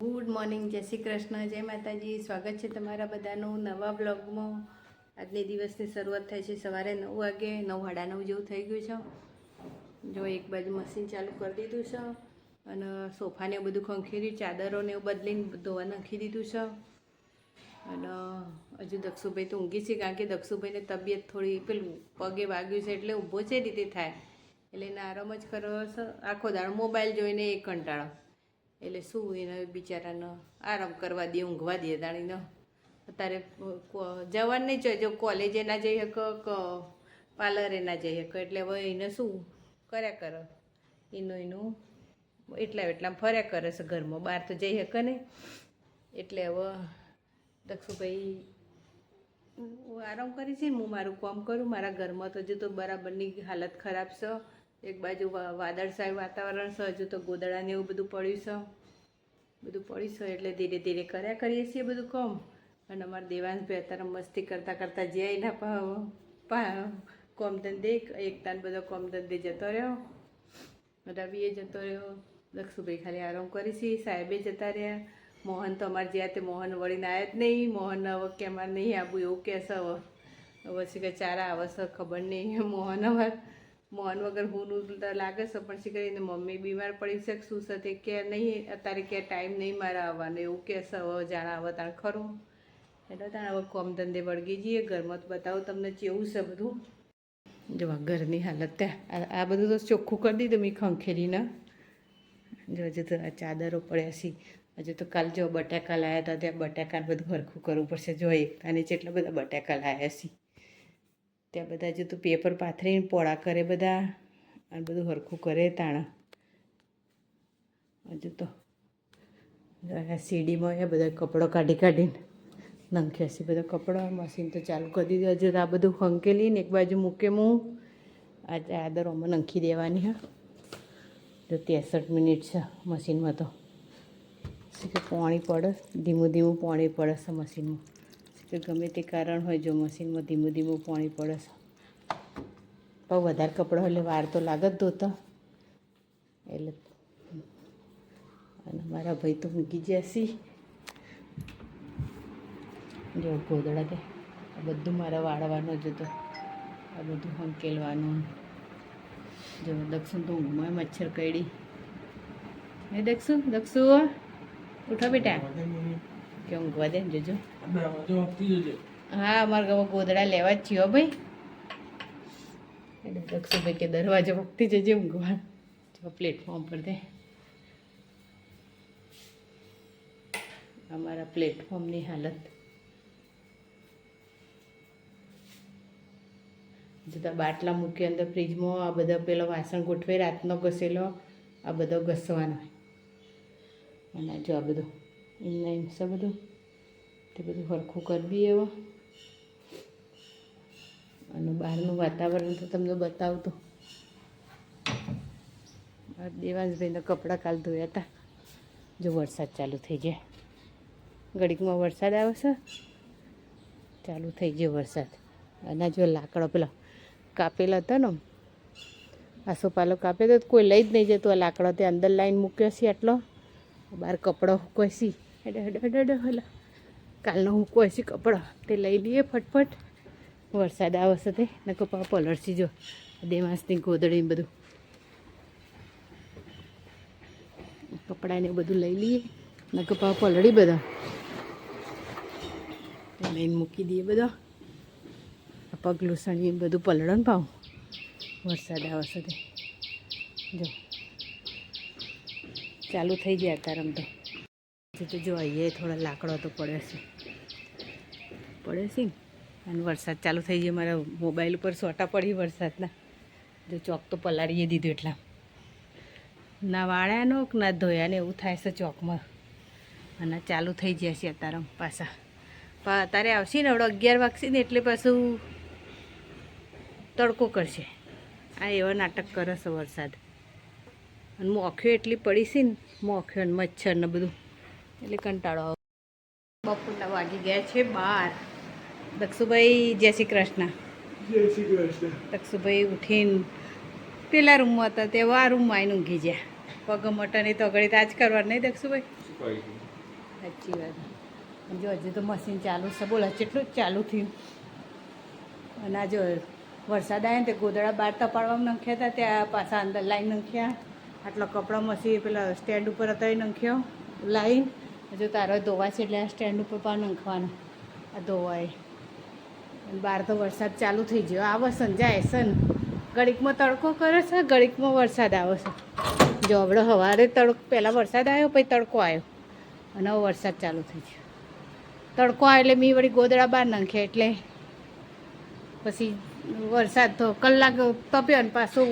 Good morning, જય શ્રી કૃષ્ણ, જય માતાજી. સ્વાગત છે તમારા બધાનું નવા બ્લોગમાં આજની દિવસની શરૂઆત થાય છે સવારે નવ વાગે, નવ સાડા નવ જેવું થઈ ગયું છે. જો એક બાજુ મશીન ચાલુ કરી દીધું છે અને સોફાને બધું ખંખેર્યું, ચાદરોને એવું બદલીને ધોવા નાખી દીધું છે. અને હજુ દક્ષુભાઈ તો ઊંઘી છે કારણ કે દક્ષુભાઈને તબિયત થોડી પેલું પગે વાગ્યું છે એટલે ઊભો છે રીતે થાય. એટલે એને આરામ જ કરવો છે. આખો દાડો મોબાઈલ જોઈને એક કંટાળો. એટલે શું એને બિચારાને આરામ કરવા દે, ઊંઘવા દે દાણીને. અત્યારે કો- જવાનું નહીં જોઈએ, જો કોલેજે ના જઈ શકો પાર્લરે ના જઈ શકો. એટલે હવે એને શું કર્યા કરો? એનું એનું એટલા એટલા ફર્યા કરે છે ઘરમાં. બહાર તો જઈ શકે ને એટલે હવે દક્ષુભાઈ આરામ કરી છે હું મારું કામ કરું. મારા ઘરમાં તો હજુ તો બરાબરની હાલત ખરાબ છે. એક બાજુ વાદળછાયું વાતાવરણ છે, હજુ તો ગોદડાને એવું બધું પડ્યું છે. બધું પડીશું એટલે ધીરે ધીરે કર્યા કરીએ છીએ બધું કામ. અને અમારા દેવાંશભાઈ અત્યારે મસ્તી કરતાં કરતાં જે એના કોમ ધંધે એકતાને બધો કોમ ધંધે જતો રહ્યો. રવિએ જતો રહ્યો. લક્ષુભાઈ ખાલી આરામ કરી છે, સાહેબે જતા રહ્યા. મોહન તો અમારે જ્યાં તે મોહન વળીને આવ્યા જ નહીં. મોહન હવે કે અમારે નહીં આવું એવું કહેશે હવે. પછી કે ચારા આવે છે ખબર નહીં. મોહન અમાર મોહન વગર હું લાગે છે, પણ શી કરીને મમ્મી બીમાર પડી છે કે શું છે કે નહીં, અત્યારે કે ટાઈમ નહીં મારે આવવાનો, એવું કહેશે હવે જાણે આવે તાણ ખરું. એટલે તાણ, હવે કોમ ધંધે વળગી જઈએ, ઘરમાં તો બતાવો તમને કેવું છે બધું. જો ઘરની હાલત ત્યાં આ- બધું તો ચોખ્ખું કરી દીધું મેં ખંખેરીને. જો હજુ તો આ ચાદરો પડ્યા છે. હજુ તો કાલ જો બટાકા લાવ્યા હતા, ત્યાં બટાકાને બધું હરખું કરવું પડશે. જો એકતાને જેટલા બધા બટાકા લાવ્યા છે. ત્યાં બધા હજુ તો પેપર પાથરીને પોળા કરે બધા અને બધું હરખું કરે તાણા. હજુ તો સીડીમાં એ બધા કપડો કાઢી કાઢીને નંખ્યા છે બધા કપડાં, મશીન તો ચાલુ કરી દીધું. હજુ આ બધું હંકેલીને એક બાજુ મૂકે હું આ ચાદરોમાં નાખી દેવાની હા. જો ત્રેસઠ મિનિટ છે મશીનમાં તો. શું કે પાણી પડે? ધીમું ધીમું પાણી પડે છે મશીનમાં. કે ગમે તે કારણ હોય, જો મશીનમાં ધીમું ધીમું પાણી પડે છે. પણ વધારે કપડાં એટલે વાર તો લાગે જ ધોતા. એટલે અને મારા ભાઈ તો મૂકી જશી જો ગોદડા કે બધું મારે વાળવાનું જ હતું. આ બધું હંકેલવાનું જો દક્ષુ તો ઊંઘમાં મચ્છર કઈડી હે દક્ષુ દક્ષુ ઉઠો બેટા. કે ઊંઘવા દે ને જોજો. હા અમારે ગોદડા લેવા જ છીએ ભાઈ. એટલે દક્ષુભાઈ કે દરવાજો વખતી જજે ઊંઘવા જો પ્લેટફોર્મ પર દે. અમારા પ્લેટફોર્મની હાલત. જતા બાટલા મૂકી અંદર ફ્રીજમાં આ બધા પેલો વાસણ ગોઠવે રાતનો ઘસેલો આ બધો ઘસવાનો અને જો આ બધું એમને એમ છે બધું. તે બધું સરખું કરી એવો. અને બહારનું વાતાવરણ તો તમને બતાવતો. દેવાંશભાઈના કપડાં કાલ ધોયા હતા જો વરસાદ ચાલુ થઈ જાય. ઘડીકમાં વરસાદ આવે છે. ચાલુ થઈ ગયો વરસાદ. અને જો લાકડો પેલો કાપેલા હતા ને આસોપાલો કાપ્યો તો કોઈ લઈ જ નહીં જતો. આ લાકડો તે અંદર લાઈન મૂક્યો છે એટલો બહાર કપડો કોઈ છે. હેડે હેડે હેડે હેડે હલા કાલનો હુકવાય છે કપડો તે લઈ લઈએ ફટફટ. વરસાદ આ વખતે નકો કપા પલળસી જો. દેવાસની ગોદડી બધું. કપડાને બધું લઈ લઈએ નકો કપા પલળી બધા. લઈને મૂકી દઈએ બધા. પગલું સણી બધું પલળો ને પાઉં વરસાદ આ વખતે જો. ચાલુ થઈ ગયા તારમ તો તો જો અહીંયા થોડા લાકડો તો પડે છે. પડે છે અને વરસાદ ચાલુ થઈ ગયો. મારા મોબાઈલ ઉપર સોટા પડી વરસાદના. જો ચોક તો પલાળીએ દીધું એટલા. ના વાળ્યાનો કે ના ધોયાને એવું થાય છે ચોકમાં. અને ચાલુ થઈ ગયા છે અત્યારે પાછા. પણ અત્યારે આવશે ને હવે અગિયાર વાગશે ને એટલે પાછું તડકો કરશે. આ એવા નાટક કરે છે વરસાદ. અને મોખ્યો એટલી પડી છે ને મોખ્યો ને મચ્છર ને બધું. એટલે કંટાળો આવે. બપોરના વાગી ગયા છે બાર. દક્ષુભાઈ જય શ્રી કૃષ્ણ. દક્ષુભાઈ ઉઠીને પેલા રૂમમાં હતા તે આ રૂમમાં આવીને ઊંઘી ગયા. પગ મટન એ તો ઘડી તાજ કરવાનું નહીં દક્ષુભાઈ? સાચી વાત. જો હજી તો મશીન ચાલુ છે બોલા કેટલું જ ચાલુ થયું. અને આ જો વરસાદ આવ્યો ને તે ગોદડા બહાર તપાડવામાં નાખ્યા હતા ત્યાં પાછા અંદર લાઈન નાખ્યા. આટલા કપડાં મસી પેલા સ્ટેન્ડ ઉપર હતા એ નાખ્યો લાઈન. હજુ તારો ધોવા છે એટલે આ સ્ટેન્ડ ઉપર પણ નાખવાનો. આ ધોવાય. બહાર તો વરસાદ ચાલુ થઈ ગયો. આવે સંજાય છે ને ઘડીકમાં તડકો કરે છે, ઘડીકમાં વરસાદ આવે છે. જો હમણાં સવારે તડકો પહેલાં વરસાદ આવ્યો, પછી તડકો આવ્યો. અને હવે વરસાદ ચાલુ થઈ ગયો. તડકો આવે એટલે મેં વળી ગોદડા બહાર નાખે એટલે. પછી વરસાદ તો કલાક તપ્યો ને પાછું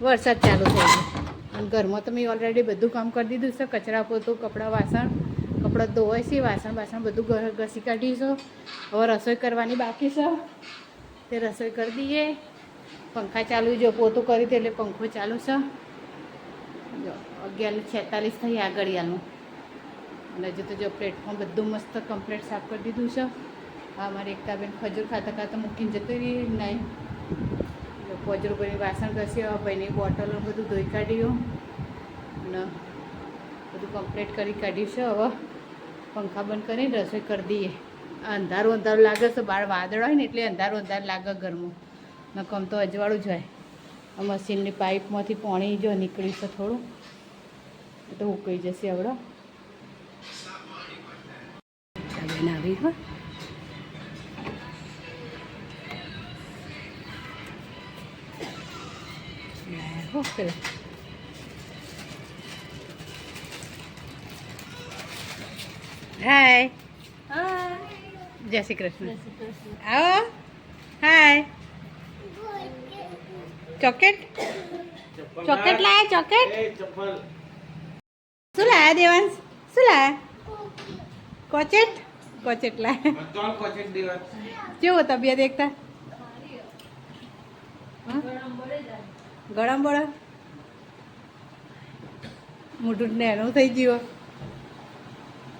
વરસાદ ચાલુ થઈ ગયો. અને ઘરમાં તો મેં ઓલરેડી બધું કામ કરી દીધું છે. કચરા પોતું, કપડાં વાસણ, કપડાં ધોવાય છે, વાસણ વાસણ બધું ઘર ઘસી કાઢીશું હવે રસોઈ કરવાની બાકી છે. તે રસોઈ કરી દઈએ. પંખા ચાલુ જો પોતું કરી દે એટલે પંખો ચાલુ છે. જો અગિયાર છેતાલીસ થઈ આ ઘડિયાળનું. અને હજુ તો જો પ્લેટફોર્મ બધું મસ્ત કમ્પ્લીટ સાફ કરી દીધું છે. આ મારી એકતાબેન ખજૂર ખાતા ખાતા મૂકીને જતી રહી. નહીં. જો ખજૂર ભાઈ વાસણ ઘસ્યો ભાઈની બોટલો બધું ધોઈ કાઢ્યું અને બધું કમ્પ્લીટ કરી કાઢ્યું છે હવે પંખા બંધ કરીને રસોઈ કરી દઈએ. અંધારું અંધારું લાગે છે બહાર વાદળ હોય ને એટલે અંધારું અંધારું લાગે ઘરમાં. નકમ તો અજવાળું જ હોય. મશીનની પાઇપમાંથી પાણી જો નીકળ્યું છે થોડું તો ઉકળી જશે આવડો આવી હો. હો પેલા હાય જય શ્રી કૃષ્ણ આવો હાય ચોકેટ ચોકેટ લાયા ચોકેટ શું લાયા દેવાંશ? શું લાયા? કોચેટ કોચેટ લાયા. કેવો તબિયત એકતા ગળામ બળા મોઢું નેનું થઈ ગયું.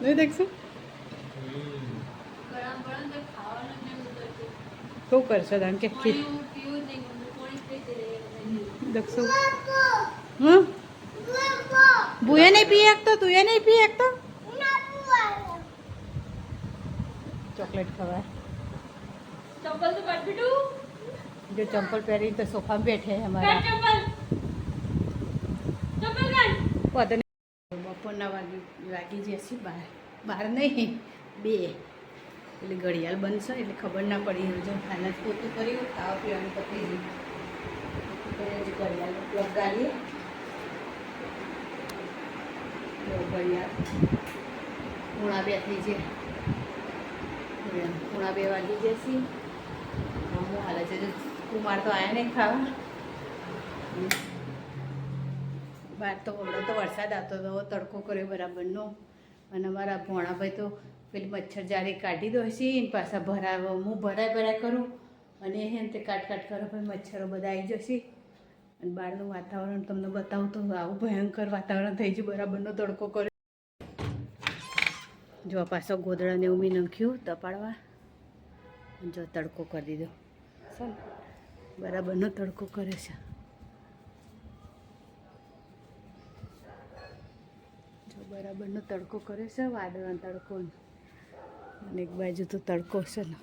નહીં દેખશું? શું કરશો તમે કે દેખશું? હમ બુએ નહીં પી શકતો તું એ નહીં પી શકતો? ચોકલેટ ખવાય ચપ્પલ તો કાઢ જો ચંપલ પહેરી તો સોફામાં બેઠે અમારા. બપોરના વાગી વાગી જશે બાર બાર નહીં બે એટલે ઘડિયાળ બનશે, એટલે ખબર ના પડી જો ખાના પોતું કર્યું ખાવા પીવાનું પતી ગયું ઘડિયાળ જો ઘડિયાળ પૂણા બે થઈ છે પૂણા બે વાગી જશે. હું હાલે છે કુમાર તો આયા નહીં ખાવા. બહાર તો હમણાં તો વરસાદ આવતો હતો તડકો કર્યો બરાબરનો. અને અમારા ભોણાભાઈ તો પેલી મચ્છર જાળી કાઢી દો છે ને પાછા ભરાવો. હું ભરાય ભરાય કરું અને એ તે કાટ કાટ કરો ભાઈ મચ્છરો બધા આવી જશે. અને બહારનું વાતાવરણ તમને બતાવું તો આવું ભયંકર વાતાવરણ થઈ ગયું, બરાબરનો તડકો કર્યો. જો પાછો ગોદડાને ઉમી નાખ્યું, તપાડવા. જો તડકો કરી દીધો. ચાલ. બરાબરનો તડકો કરે છે. જો બરાબરનો તડકો કરે છે, વાદળનો તડકો. અને એક બાજુ તો તડકો છે ને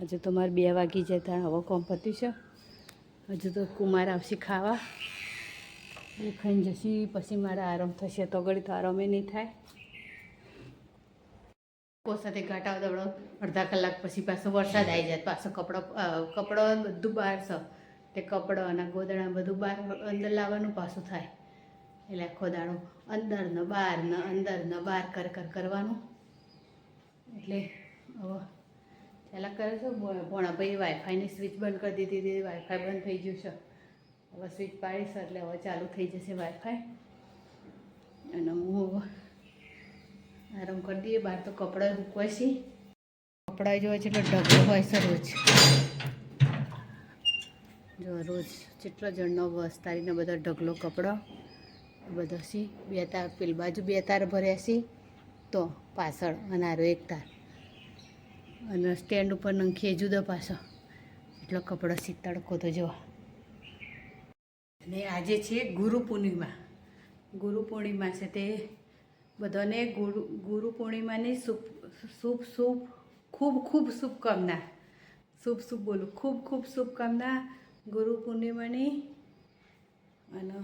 હજુ તો મારે બે વાગી જાય ત્યાં હવે કોમ પત્યું છે. હજુ તો કુમાર આવશે ખાવા. એ ખાઈને જશે પછી મારે આરામ થશે. તો ઘડી તો આરામે નહીં થાય. લોકો સાથે ઘાટા દવડો અડધા કલાક પછી પાછો વરસાદ આવી જાય, પાછો કપડો કપડો બધું બહાર છે તે કપડો અને ગોદડા બધું બહાર અંદર લાવવાનું પાછું થાય. એટલે આખો દાડો અંદર ન બહાર ન અંદર ન બહાર કર કર કરવાનું. એટલે હવે પહેલાં કરે છે ભોણા ભાઈ વાઈફાઈની સ્વિચ બંધ કરી દીધી હતી વાઈફાઈ બંધ થઈ ગયું છે. હવે સ્વિચ પાડીશ, એટલે હવે ચાલુ થઈ જશે વાઈફાઈ અને હું આરામ કરી દઈએ, બહાર તો કપડાં મૂકવાય છે. કપડાં જોવા છે એટલે ઢગલો હોય છે રોજ. જો રોજ જેટલો જણનો વસ્તારીને બધો ઢગલો કપડો, બધો સી, બે તાર, પેલી બાજુ બે તાર ભર્યા છે તો પાછળ અને આરો એક તાર. અને સ્ટેન્ડ ઉપર નંખીએ જુદો પાછો એટલો કપડો સી તડકો તો જો અને આજે છે ગુરુ પૂર્ણિમા. ગુરુ પૂર્ણિમા છે તે બધાને ગુરુ ગુરુ પૂર્ણિમાની શુભ શુભ શુભ, ખૂબ ખૂબ શુભકામના. શુભ શુભ બોલું. ખૂબ ખૂબ શુભકામના ગુરુ પૂર્ણિમાની. અને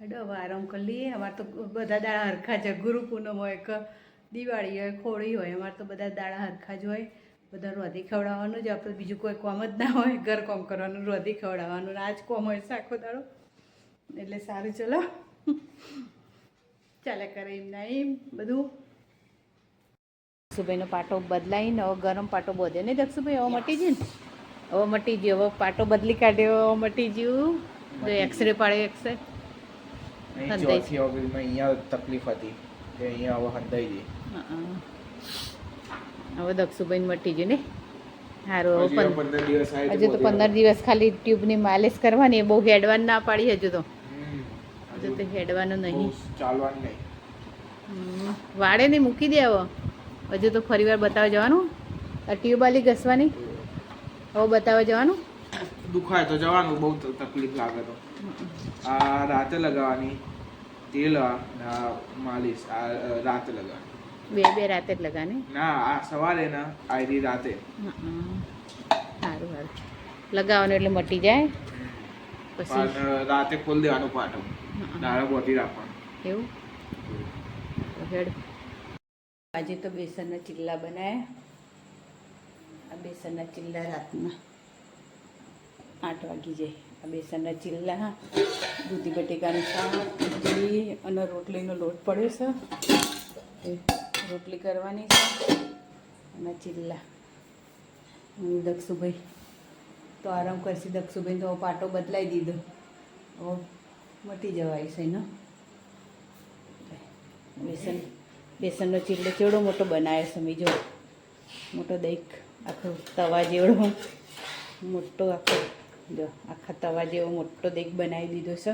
હેડો આરામ કરી લઈએ. અમારે તો બધા દાડા હરખા છે ગુરુ પૂનમ હોય કે દિવાળી હોય, ખોળી હોય. અમારે તો બધા દાડા હરખા જ હોય. બધા રોધી ખવડાવવાનું જ. આપણે બીજું કોઈ કોમ જ ના હોય. ઘર કોમ કરવાનું, રોધી ખવડાવવાનું. આજ કોમ હોય છે આખો દાડો. એટલે સારું, ચલો. ચાલે કરે એમના એમ બધું. દક્ષુભાઈનો પાટો બદલાઈને હવે ગરમ પાટો બધે નહીં દક્ષુભાઈ હવે મટી ગયું ને? હવે મટી ગયો હવે પાટો બદલી કાઢ્યો હવે મટી ગયું. જો એક્સરે પાડ્યો એક્સરે ચોથી ઓગસ્ટમાં અહીંયા તકલીફ હતી અહીંયા હવે હંધાઈ ગઈ. હવે દક્ષુભાઈ મટી ગયું ને? સારું હવે પંદર પંદર દિવસ હજુ તો પંદર દિવસ ખાલી ટ્યુબની માલિશ કરવાની એ બહુ એડવાન્સ ના પાડી હજુ તો. હજુ તો હેડવાનું નહીં. ચાલવાનું નહીં. વાળે નહીં મૂકી દે હવે. હજુ તો ફરી વાર બતાવવા જવાનું. આ ટ્યુબ આલી ઘસવાની. હવે બતાવવા જવાનું. દુખાય તો જવાનું બહુ તકલીફ લાગે તો. આ રાતે લગાવવાની તેલ માલિશ આ રાતે લગાવવાની. બે બે રાતે જ લગાને ના આ સવારે ના આયરી રાતે. સારું સારું. લગાવવાનું એટલે મટી જાય. પછી રાતે ખોલી દેવાનું પાટો હમ. બોટી રાખવાનું. એવું? હેડ. આજે તો બેસનના ચીલ્લા બનાવ્યા આ બેસનના ચીલ્લા રાતના આઠ વાગી જાય. આ બેસનના ચીલ્લા દૂધી બટેકાનું શાક ઇડલી અને રોટલીનો લોટ પડ્યો છે. રોટલી કરવાની છે. અને ચીલ્લા. દક્ષુભાઈ. તો આરામ કરશે. દક્ષુભાઈ તો પાટો બદલાઈ દીધો. હવે મટી જવાય છે એનો બેસન, બેસનનો ચેવડો મોટો બનાવે છે બીજો મોટો દહીં આખો તવા જેવડો. મોટો આખો, જો, આખા તવા જેવો મોટો દહીં બનાવી દીધો છે.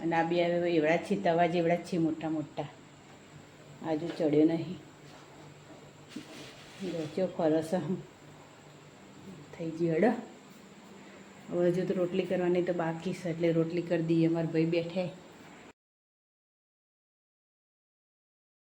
અને આ બે એવડા જ છે, તવા જેવડા જ છે, મોટા મોટા. આજુ ચડ્યો નહીં. જો, ચો ફરસ થઈ ગયો હવે હજુ તો રોટલી કરવાની તો બાકી છે, એટલે રોટલી કરી દઈએ. અમારા ભાઈ બેઠે